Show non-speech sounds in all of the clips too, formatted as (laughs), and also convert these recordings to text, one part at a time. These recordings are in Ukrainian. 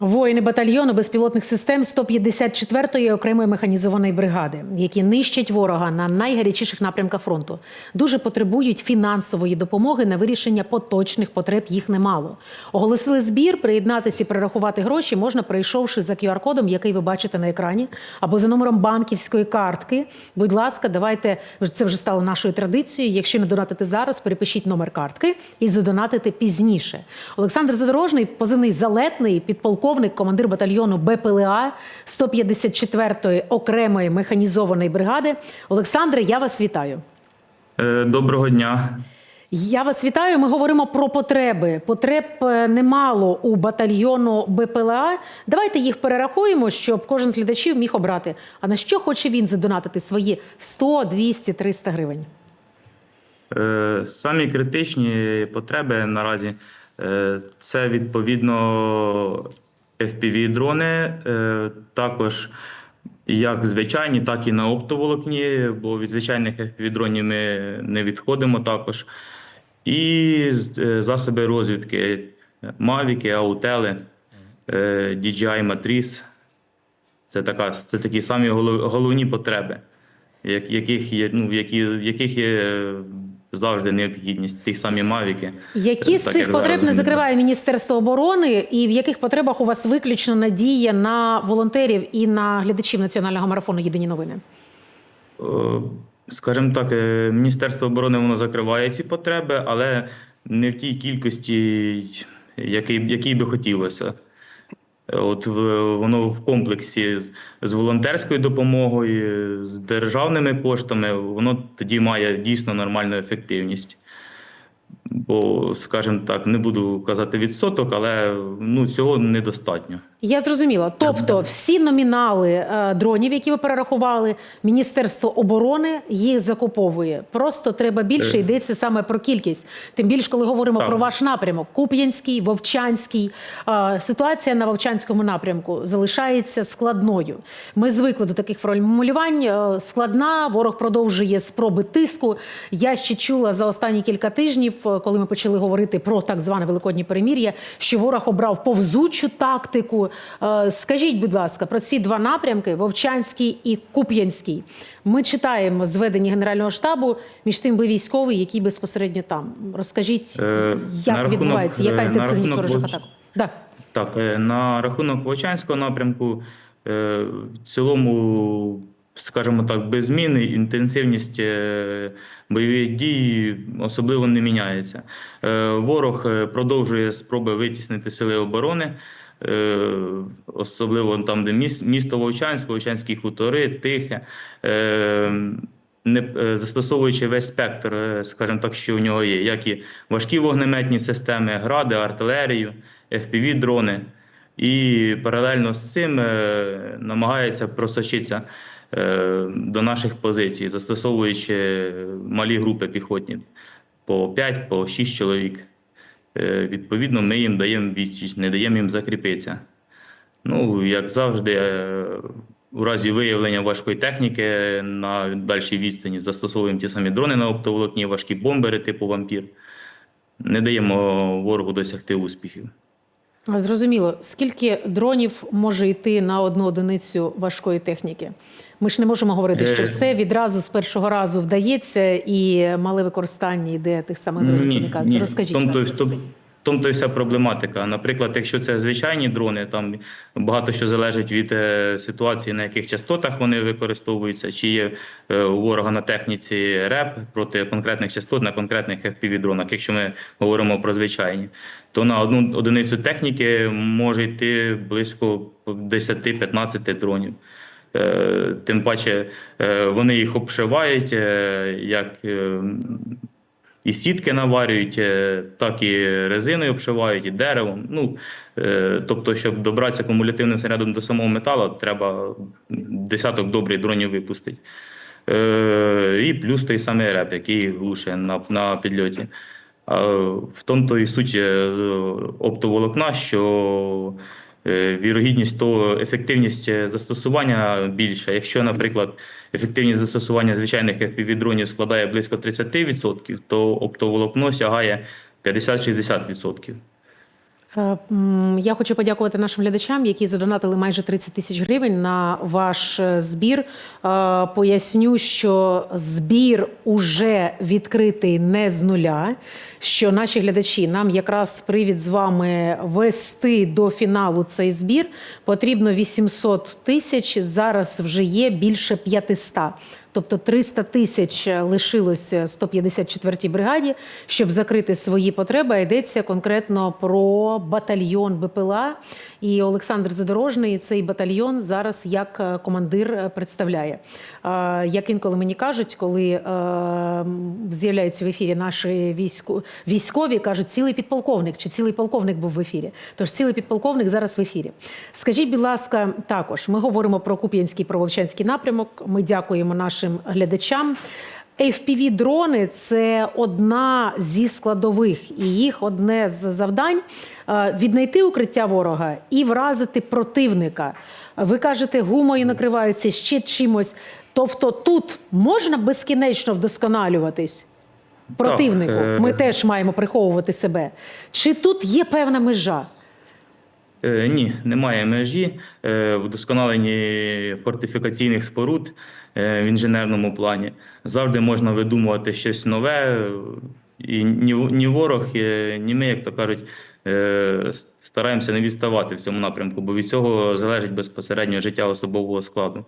Воїни батальйону безпілотних систем 154-ї окремої механізованої бригади, які нищать ворога на найгарячіших напрямках фронту, дуже потребують фінансової допомоги на вирішення поточних потреб. Їх немало. Оголосили збір. Приєднатися і перерахувати гроші можна, перейшовши за QR-кодом, який ви бачите на екрані, або за номером банківської картки. Будь ласка, давайте це вже стало нашою традицією. Якщо не донатити зараз, перепишіть номер картки і задонатити пізніше. Олександр Задорожний, позивний залетний, підполковник, командир батальйону БПЛА 154-ї окремої механізованої бригади. Олександре, я вас вітаю. Е, Доброго дня. Я вас вітаю. Ми говоримо про потреби. Потреб е, немало у батальйону БПЛА. Давайте їх перерахуємо, щоб кожен з глядачів міг обрати. А на що хоче він задонатити свої 100, 200, 300 гривень? Е, Самі критичні потреби наразі це відповідно FPV-дрони, е, також як звичайні, так і на оптоволокні, бо від звичайних FPV-дронів ми не відходимо також. І е, засоби розвідки Мавіки, Аутели, е, DJI Matrice. Це, така, це такі самі голов- головні потреби, як- яких є, ну, які, яких є е, завжди необхідність, ті самі мавіки. Які з Так, цих потреб не закриває Міністерство оборони, і в яких потребах у вас виключно надія на волонтерів і на глядачів національного марафону Єдині новини? Е, Скажімо так, е, Міністерство оборони воно закриває ці потреби, але не в тій кількості, який, якій би хотілося. От воно в комплексі з волонтерською допомогою, з державними коштами, воно тоді має дійсно нормальну ефективність. Бо, скажімо так, не буду казати відсоток, але ну, цього недостатньо. Я зрозуміла. Тобто, всі номінали е, дронів, які ви перерахували, Міністерство оборони їх закуповує. Просто треба більше Е. йдеться саме про кількість. Тим більше, коли говоримо Так. про ваш напрямок: Куп'янський, Вовчанський. Е, Ситуація на Вовчанському напрямку залишається складною. Ми звикли до таких формулювань. Е, Складна, ворог продовжує спроби тиску. Я ще чула за останні кілька тижнів, е, коли ми почали говорити про так зване великоднє перемір'я, що ворог обрав повзучу тактику. Е, Скажіть, будь ласка, про ці два напрямки Вовчанський і Куп'янський. Ми читаємо зведення Генерального штабу, між тим ви військовий, який безпосередньо там. Розкажіть, Е, як рахунок, відбувається, яка е, інтенсивність ворожих атак? Да. Так, на рахунок Вовчанського напрямку, в цілому, скажімо так, без змін інтенсивність е, бойових дій особливо не міняється. Е, Ворог е, продовжує спроби витіснити сили оборони, особливо там, де місто Вовчанськ, Вовчанські хутори, Тихе. Не застосовуючи весь спектр, скажімо так, що у нього є, як і важкі вогнеметні системи, гради, артилерію, FPV-дрони. І паралельно з цим намагається просочитися до наших позицій, застосовуючи малі групи піхотні по 5, по 6 чоловік. Е, Відповідно, ми їм даємо відсіч, не даємо їм закріпитися. Ну, як завжди, е, у разі виявлення важкої техніки на дальшій відстані застосовуємо ті самі дрони на оптоволокні, важкі бомбери типу вампір. Не даємо ворогу досягти успіхів. Зрозуміло, скільки дронів може йти на одну одиницю важкої техніки? Ми ж не можемо говорити, що Е. все відразу з першого разу вдається і мале використання йде тих самих дронів. камікадзе. Розкажіть. Тому, нам. то, тому то і вся проблематика. Наприклад, якщо це звичайні дрони, там багато що залежить від е, ситуації, на яких частотах вони використовуються, чи є е, у ворога на техніці РЕП проти конкретних частот на конкретних FPV-дронах. Якщо ми говоримо про звичайні, то на одну одиницю техніки може йти близько 10-15 дронів. Е, Тим паче вони їх обшивають як і сітки наварюють, е, так і резиною обшивають, і деревом. Ну, е, тобто, щоб добратися кумулятивним снарядом до самого металу, треба десяток добрих дронів випустити. Е, І плюс той самий реп, який глушить на, на підльоті. В тому то і суть оптоволокна, що вірогідність того, ефективність е, застосування більша. Якщо, наприклад, ефективність застосування звичайних FPV-дронів складає близько 30%, то оптоволокно сягає 50-60%. Е, Я хочу подякувати нашим глядачам, які задонатили майже 30 тисяч гривень на ваш е, збір. Е, Поясню, що збір уже відкритий не з нуля. Що наші глядачі нам якраз привід з вами вести до фіналу цей збір. Потрібно 800 тисяч. Зараз вже є більше 500. Тобто 300 тисяч лишилось 154-й бригаді, щоб закрити свої потреби. Йдеться конкретно про батальйон БПЛА. І Олександр Задорожний цей батальйон зараз як е, командир е, представляє. Е, Як інколи мені кажуть, коли е, з'являються в ефірі наші військо- військові, кажуть, цілий підполковник чи цілий полковник був в ефірі. Тож цілий підполковник зараз в ефірі. Скажіть, будь ласка, також ми говоримо про Куп'янський прововчанський напрямок. Ми дякуємо нашим глядачам. fpv дрони це одна зі складових, і їх одне з завдань е, віднайти укриття ворога і вразити противника. Ви кажете, гумою накриваються ще чимось. Тобто тут можна безкінечно вдосконалюватись противнику. е, Ми теж маємо приховувати себе. Чи тут є певна межа? Е, Ні, немає межі е, в вдосконаленні фортифікаційних споруд е, в інженерному плані. Завжди можна видумувати щось нове, е, і ні, ворог, е, ні ми, як то кажуть, е, стараємося не відставати в цьому напрямку, бо від цього залежить безпосередньо життя особового складу.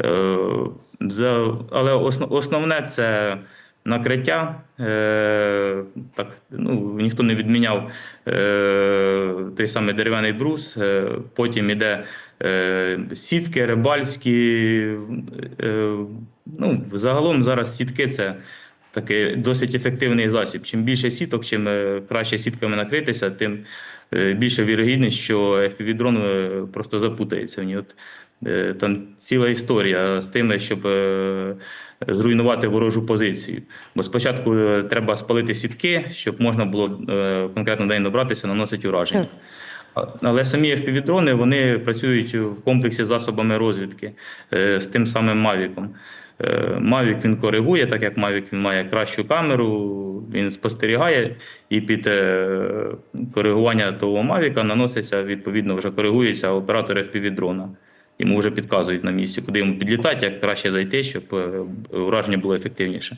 Е, Але основне це накриття. Е, так, ну, ніхто не відміняв е, той самий дерев'яний брус. Е, потім іде е, сітки, рибальські. Е, ну, загалом зараз сітки це такий досить ефективний засіб. Чим більше сіток, чим е, краще сітками накритися, тим е, більша вірогідність, що FPV-дрон е, просто запутається в ній. От, е, там ціла історія з тим, щоб е, зруйнувати ворожу позицію. Бо спочатку е, треба спалити сітки, щоб можна було е, конкретно день добратися, наносити ураження. Але самі FPV-дрони вони працюють в комплексі з засобами розвідки е, з тим самим Мавіком. Мавік він коригує, так як Мавік він має кращу камеру, він спостерігає, і під е, коригування того Мавіка наноситься, відповідно, вже коригується оператор FPV-дрона. Йому вже підказують на місці, куди йому підлітати, як краще зайти, щоб е, ураження було ефективніше.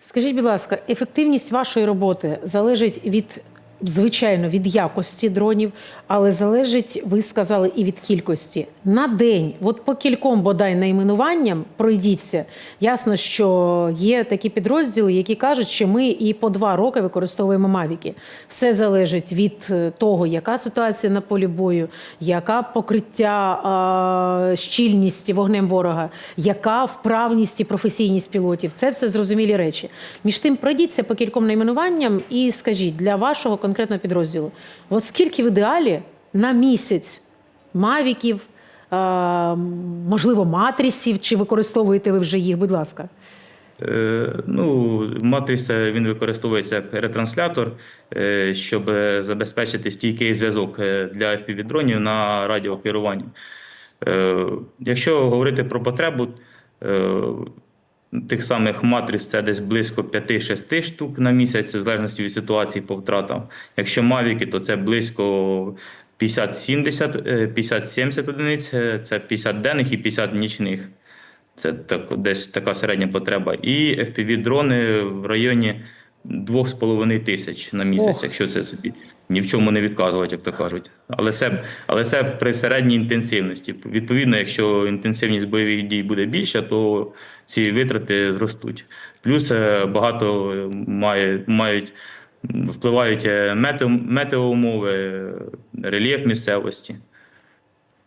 Скажіть, будь ласка, ефективність вашої роботи залежить від. Звичайно, від якості дронів, але залежить, ви сказали, і від кількості. На день, от по кільком бодай найменуванням пройдіться. Ясно, що є такі підрозділи, які кажуть, що ми і по два роки використовуємо мавіки. Все залежить від е, того, яка ситуація на полі бою, яка покриття, а, щільність вогнем ворога, яка вправність і професійність пілотів. Це все зрозумілі речі. Між тим, пройдіться по кільком найменуванням і скажіть для вашого конкретного підрозділу, оскільки в ідеалі на місяць мавіків, можливо, матрісів, чи використовуєте ви вже їх, будь ласка. Е, Ну, матриця він використовується як ретранслятор, е, щоб забезпечити стійкий зв'язок е, для FPV-дронів на радіокеруванні. Якщо говорити про потребу, тих самих матриць це десь близько 5-6 штук на місяць, в залежності від ситуації по втратам. Якщо мавіки, то це близько 50-70 е, 50-70 одиниць, е, це 50 денних і 50 нічних. Це так, десь така середня потреба. І FPV-дрони в районі 2,5 тисяч на місяць, Ох. якщо це собі ні в чому не відказувати, як то кажуть. Але це, але це при середній інтенсивності. Відповідно, якщо інтенсивність бойових дій буде більша, то ці витрати зростуть. Плюс е, багато має, мають, впливають е, метео, метеоумови, рельєф місцевості.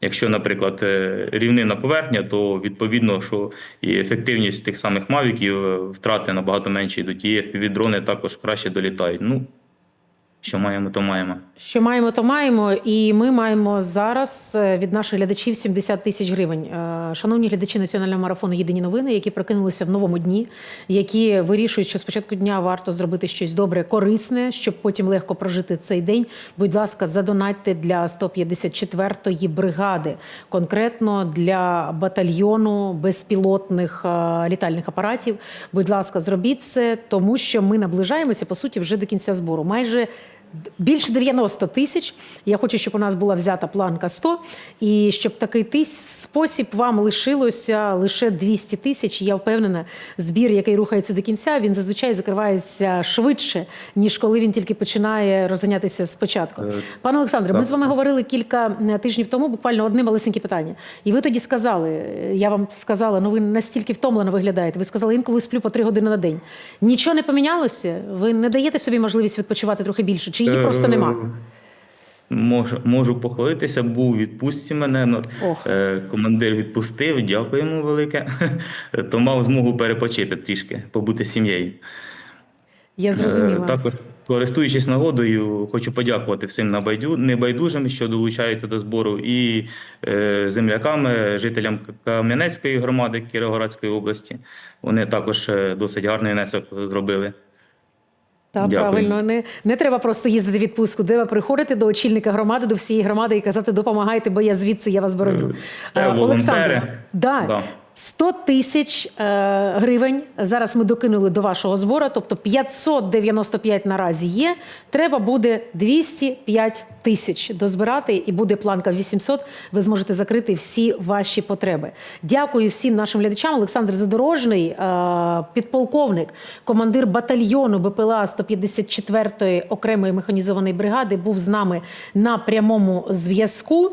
Якщо, наприклад, е, рівнина поверхня, то відповідно, що і ефективність тих самих мавіків втрати набагато менші йдуть, і FPV-дрони також краще долітають. Ну, що маємо, то маємо. Що маємо, то маємо. І ми маємо зараз е, від наших глядачів 70 тисяч гривень. Е, Шановні глядачі національного марафону Єдині новини, які прокинулися в новому дні, які вирішують, що спочатку дня варто зробити щось добре, корисне, щоб потім легко прожити цей день. Будь ласка, задонатьте для 154-ї бригади, конкретно для батальйону безпілотних е, літальних апаратів. Будь ласка, зробіть це, тому що ми наближаємося по суті вже до кінця збору. Майже більше 90 тисяч. Я хочу, щоб у нас була взята планка 100, і щоб такий тис- спосіб вам лишилося лише 200 тисяч. Я впевнена, збір, який рухається до кінця, він зазвичай закривається швидше, ніж коли він тільки починає розганятися спочатку. Е, Пане Олександре, ми з вами говорили кілька е, тижнів тому, буквально одне малесеньке питання. І ви тоді сказали, е, я вам сказала, ну ви настільки втомлено виглядаєте. Ви сказали, інколи сплю по три години на день. Нічого не помінялося? Ви не даєте собі можливість відпочивати трохи більше? Чи її просто нема? Е, Можу, можу похвалитися, був у відпустці мене. ну, е, Командир відпустив, дякую йому велике. (laughs) То мав змогу перепочити трішки, побути сім'єю. Я Е. Також, користуючись нагодою, хочу подякувати всім набайду- небайдужим, що долучаються до збору, і е, землякам, жителям Кам'янецької громади Кіровоградської області. Вони також е, досить гарний внесок зробили. Та Дякую. правильно, не, не треба просто їздити в відпустку. Треба приходити до очільника громади, до всієї громади і казати, допомагайте, бо я звідси я вас бороню. Це Е. Олександре, да, Да. 100 тисяч е, гривень зараз ми докинули до вашого збору, тобто 595 наразі є. Треба буде 205 тисяч дозбирати, і буде планка 800. Ви зможете закрити всі ваші потреби. Дякую всім нашим глядачам. Олександр Задорожний, е, підполковник, командир батальйону БПЛА 154-ї окремої механізованої бригади, був з нами на прямому зв'язку.